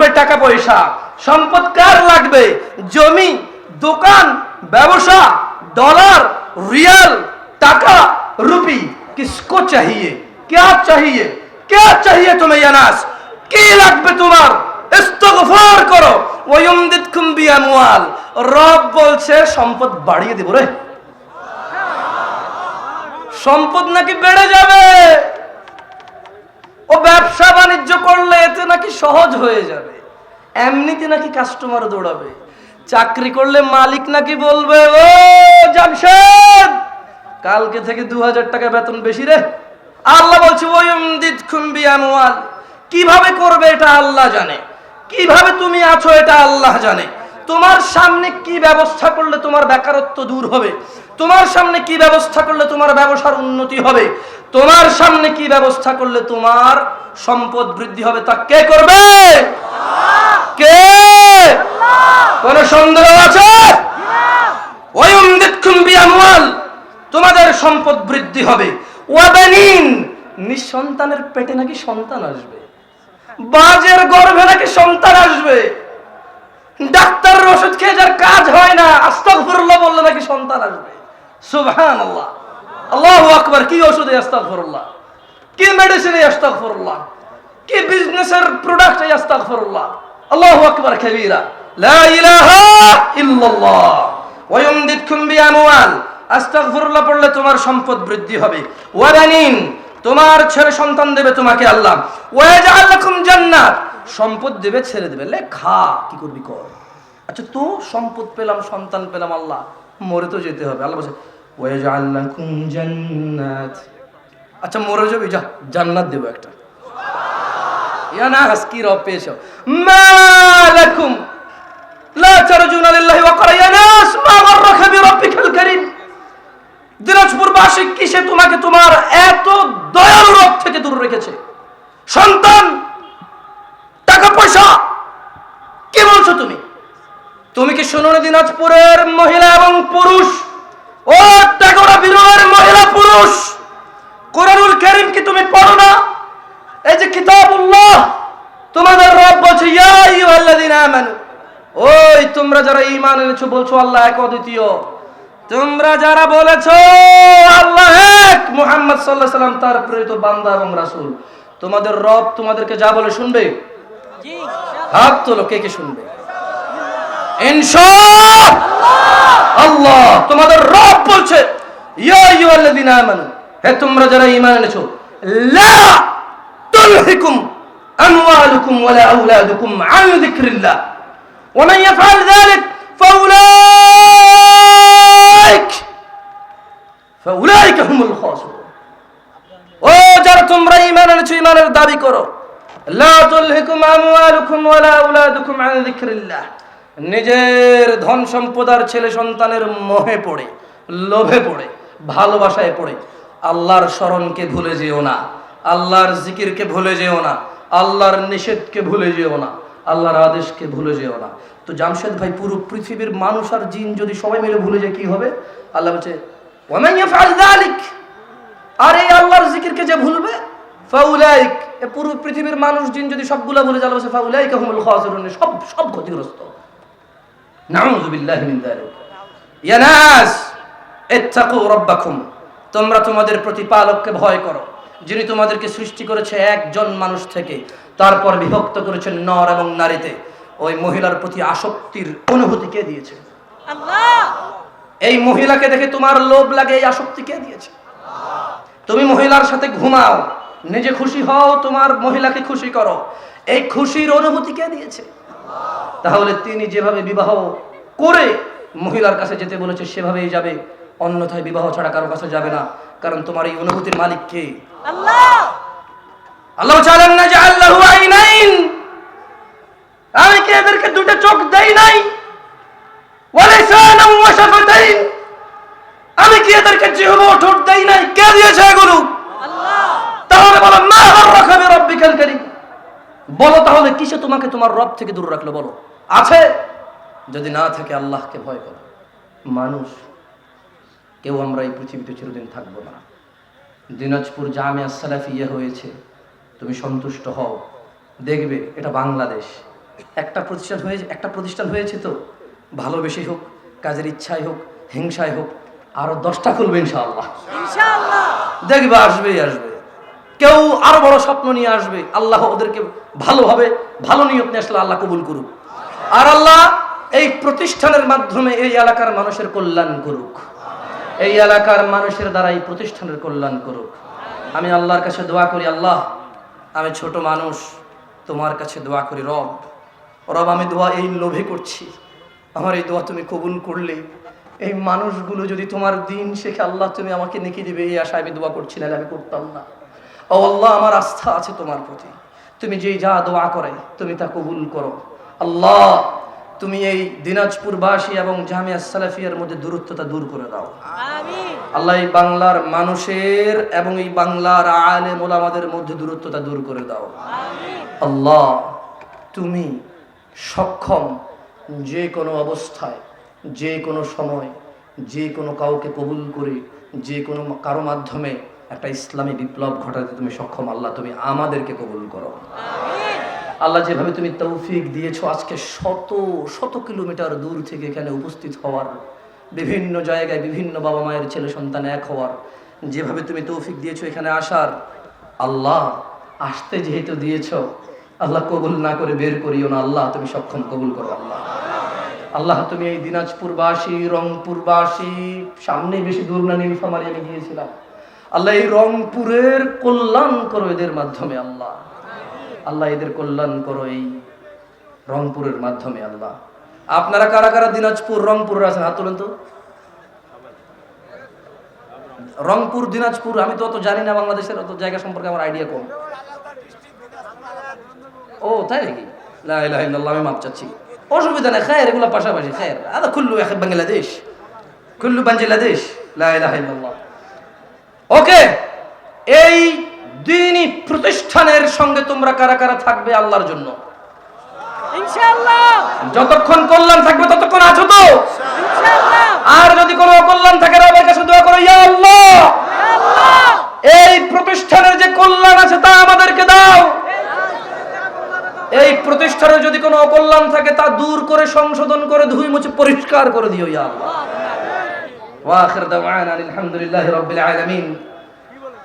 লাগবে টাকা পয়সা। সম্পদ কার লাগবে? জমি, দোকান, ব্যবসা ডলার রিয়াল টাকা, রুপি। কিসকো চাহিয়ে? क्या चाहिए क्या चाहिए तुम्हें अनास কি লাগবে তোমার? ইস্তগফার করো। ওয়ায়ুমদিদকুম বিআমওয়াল। রব বলছে, সম্পদ বাড়িয়ে দেব রে। সম্পদ নাকি বেড়ে যাবে? ও ব্যবসা বাণিজ্য করলে এতে নাকি সহজ হয়ে যাবে। এমনিতে নাকি কাস্টমার দৌড়াবে। চাকরি করলে মালিক নাকি বলবে, ও, জামশেদ, কালকে থেকে দু হাজার টাকা বেতন বেশি রে। আল্লাহ বলছে কীভাবে করবে এটা আল্লাহ জানে। কীভাবে তুমি আছো এটা আল্লাহ জানে। তোমার সামনে কি ব্যবস্থা করলে তোমার বেকারত্ব দূর হবে? তোমার সামনে কি ব্যবস্থা করলে তোমার ব্যবসার উন্নতি হবে? তোমার সামনে কি ব্যবস্থা করলে তোমার সম্পদ বৃদ্ধি হবে তা কে করবে? কে? কোন সন্দেহ আছে? তোমাদের সম্পদ বৃদ্ধি হবে। নিঃসন্তানের পেটে নাকি সন্তান আসবে? বাজের গর্ভে নাকি সন্তান আসবে? ডাক্তারের ওষুধ খেয়ে যার কাজ হয় না, আস্তাগফিরুল্লাহ বললে নাকি সন্তান আসবে। সুবহানাল্লাহ। আল্লাহু আকবার, কি ওষুধে আস্তাগফিরুল্লাহ? কি মেডিসিনে আস্তাগফিরুল্লাহ? কি বিজনেসের প্রোডাক্ট আস্তাগফিরুল্লাহ? আল্লাহু আকবার, কাবীরা। লা ইলাহা ইল্লাল্লাহ। বিআমওয়াল। আস্তাগফিরুল্লাহ পড়লে তোমার সম্পদ বৃদ্ধি হবে। ওয়াবানিন তোমার ছেলে সন্তান দেবে তোমাকে আল্লাহ। ওয়াজাআল জান্নাত। সম্পদ দেবে, ছেড়ে দেবে। লে, খা, কি করবি কর? আচ্ছা তো সম্পদ পেলাম, সন্তান পেলাম, আল্লাহ। মরে তো যেতে হবে। আল্লাহ বলছে ওয়াজাআল লাকুম জান্নাত। আচ্ছা মরে যাবি, যা, জান্নাত দেবো একটা। ইয়া না রব মালাকুম লা তারজুনা ওয়া ইয়া নাস, মা বিরাব্বিকাল কারীম। কিসে তোমাকে তোমার এত দয়াল রব থেকে দূর রেখেছে? সন্তান, টাকা পয়সা, কি বলছো তুমি? তুমি কি শোনো না দিনাজপুরের মহিলা এবং পুরুষ? ও টাকা বিরোধের মহিলা পুরুষ কোরআনুল কারীম কি তুমি পড়ো না? এই যে কিতাবুল্লাহ তোমাদের রব বলছে ইয়া আইয়ুহাল্লাযীনা আমানু। ওই তোমরা যারা ঈমান এনেছো বলছো আল্লাহ এক অদ্বিতীয়। তোমরা যারা বলেছ আল্লাহ এক মুহাম্মদ সাল্লাল্লাহু আলাইহি সাল্লাম তার প্রেরিত বান্দা এবং রাসূল। তোমাদের রব তোমাদেরকে যা বলে শুনবে? হাত তোলো কে কে শুনবে? আল্লাহ তোমাদের রব বলছে ইয়া আইয়ুহাল্লাযীনা আমানু হে তোমরা যারা ঈমান এনেছো লা তুলহিকুম আমওয়ালুকুম ওয়ালা আওলাদুকুম আন যিকরিল্লাহ ومن يفعل ذلك فأولئك فأولئك هم الخاسرون ও যারা তোমরা ঈমান এনেছো ঈমানের দাবি করো লা তুলহিকুম আমওয়ালুকুম ওয়ালা আওলাদুকুম আন যিকরিল্লাহ নিজের ধন সম্পদ আর ছেলে সন্তানের মোহে পড়ে, লোভে পড়ে, ভালোবাসায় পড়ে। আল্লাহর স্মরণকে ভুলে যেও না। আল্লাহর জিকিরকে ভুলে যেও না। আল্লাহর নিষেধকে ভুলে যেও না। আল্লাহর আদেশকে ভুলে যেও না। তো জামশেদ ভাই, পুরো পৃথিবীর মানুষ আর জিন যদি সবাই মিলে ভুলে যায়, কি হবে? আল্লাহ বলছে আর এই আল্লাহর জিকিরকে যে ভুলবে? ফাউলাইক। পুরো পৃথিবীর মানুষ, জিন যদি সবগুলা ভুলে যাবে সে ফাউলাইক হুমুল খাসিরুন। সব সব ক্ষতিগ্রস্ত। রাব্বাকুম তোমরা তোমাদের প্রতিপালককে ভয় করো যিনি তোমাদেরকে সৃষ্টি করেছে একজন মানুষ থেকে তারপর বিভক্ত করেছেন নর এবং নারীতে। ওই মহিলার প্রতি আসক্তির অনুভূতি কে দিয়েছে? এই মহিলাকে দেখে তোমার লোভ লাগে এই আসক্তি কে দিয়েছে? তুমি মহিলার সাথে ঘুমাও নিজে খুশি হও তোমার মহিলাকে খুশি করো। এই খুশির অনুভূতি কে দিয়েছে? তাহলে তিনি যেভাবে বিবাহ করে মহিলার কাছে যেতে বলেছে সেভাবেই যাবে। অন্যথায় বিবাহ ছাড়া কারও কাছে যাবে না। কারণ তোমার এই অনুভূতির মালিক কে? আল্লাহ! চালেন না যে আল্লাহ আইনাইন। আমি কি এদেরকে দুটো চোখ দেই নাই? আমি কি এদেরকে জিহবা ঠোঁট দেই নাই? কে দিয়েছে এগুলো? তাহলে বলো মা বলো তাহলে কিসে তোমাকে তোমার রব থেকে দূর রাখল? বলো আছে? যদি না থাকে আল্লাহকে ভয় করো। মানুষ কেউ আমরা এই পৃথিবীতে চিরদিন থাকব না। দিনাজপুর জামিয়া সালাফিয়া হয়েছে তুমি সন্তুষ্ট হও। দেখবে এটা বাংলাদেশ। একটা প্রতিষ্ঠান হয়ে একটা প্রতিষ্ঠান হয়েছে তো। ভালোবেসে হোক কাজের ইচ্ছায় হোক হিংসায় হোক আরও দশটা খুলবে ইনশাআল্লাহ। ইনশাআল্লাহ। দেখবে আসবেই আসবে। কেউ আরও বড় স্বপ্ন নিয়ে আসবে। আল্লাহ ওদেরকে ভালোভাবে ভালো নিয়ত নিয়ে আসলে আল্লাহ কবুল করুক। আর আল্লাহ এই প্রতিষ্ঠানের মাধ্যমে এই এলাকার মানুষের কল্যাণ করুক। এই এলাকার মানুষের দ্বারা এই প্রতিষ্ঠানের কল্যাণ করুক। আমি আল্লাহর কাছে দোয়া করি, আল্লাহ, আমি ছোট মানুষ, তোমার কাছে দোয়া করি, রব। রব, আমি দোয়া এই লোভে করছি। আমার এই দোয়া তুমি কবুল করলে। এই মানুষগুলো যদি তোমার দিন শেখে, আল্লাহ, তুমি আমাকে নেকি দিবে। এই আশা আমি দোয়া করছি, নাহলে আমি করতাম না। ও আল্লাহ, আমার আস্থা আছে তোমার প্রতি। তুমি যেই যা দোয়া করে, তুমি তা কবুল করো। আল্লাহ তুমি এই দিনাজপুরবাসী এবং জামিয়া সালাফিয়ার মধ্যে দূরত্বতা দূর করে দাও। আল্লাহ এই বাংলার মানুষের এবং এই বাংলার আলেম ওলামাদের মধ্যে দূরত্বতা দূর করে দাও। আল্লাহ তুমি সক্ষম যে কোনো অবস্থায় যে কোনো সময় যে কোনো কাউকে কবুল করে যে কোনো কারও মাধ্যমে একটা ইসলামী বিপ্লব ঘটাতে তুমি সক্ষম। আল্লাহ তুমি আমাদেরকে কবুল করো। আল্লাহ যেভাবে তুমি তৌফিক দিয়েছ, আজকে শত শত কিলোমিটার দূর থেকে এখানে উপস্থিত হওয়ার, বিভিন্ন জায়গায় বিভিন্ন বাবা মায়ের ছেলে সন্তান এক হওয়ার, যেভাবে তুমি তৌফিক দিয়েছ এখানে আসার, আল্লাহ আসতে যেহেতু দিয়েছ, আল্লাহ কবুল না করে বের করিও না, আল্লাহ তুমি সক্ষম, কবুল করো আল্লাহ। আল্লাহ তুমি এই দিনাজপুরবাসী, রংপুরবাসী সামনে বেশি দূর না নীলফামারি আমি গিয়েছিলাম। আল্লাহ এই রংপুরের কল্যাণ করো এদের মাধ্যমে, আল্লাহ। আল্লাহ এদের কল্যাণ করো এই রংপুরের মাধ্যমে আল্লাহ। আপনারা কারা কারা দিনাজপুর, রংপুরের আছেন? হাত তুলেন তো। রংপুর, দিনাজপুর, আমি তো অত জানি না বাংলাদেশের, অত জায়গা সম্পর্কে আমার আইডিয়া কম। ও, তাই নাকি? আমি মাপ চাচ্ছি। অসুবিধা নেই, খায়ের, এগুলো পাশাপাশি খায়ের। আদা কুল্লু এক বাংলাদেশ। কুল্লু বাংলাদেশ। লা ইলাহা ইল্লাল্লাহ। ওকে, এই দিনই প্রতিষ্ঠানের সঙ্গে তোমরা কারা কারা থাকবে আল্লাহর জন্য? যতক্ষণ কল্যাণ থাকবে ততক্ষণ আছো তো? আর যদি কোনো কল্যাণ থাকে রবের কাছে দোয়া করো ইয়া আল্লাহ! এই প্রতিষ্ঠানের যে কল্যাণ আছে তা আমাদেরকে দাও। এই প্রতিষ্ঠানে যদি কোনো অকল্যাণ থাকে তা দূর করে সংশোধন করে ধুই মুছে পরিষ্কার করে দিও ইয়া আল্লাহ। ওয়া আখির দাওয়ানা আলহামদুলিল্লাহি রাব্বিল আলামিন।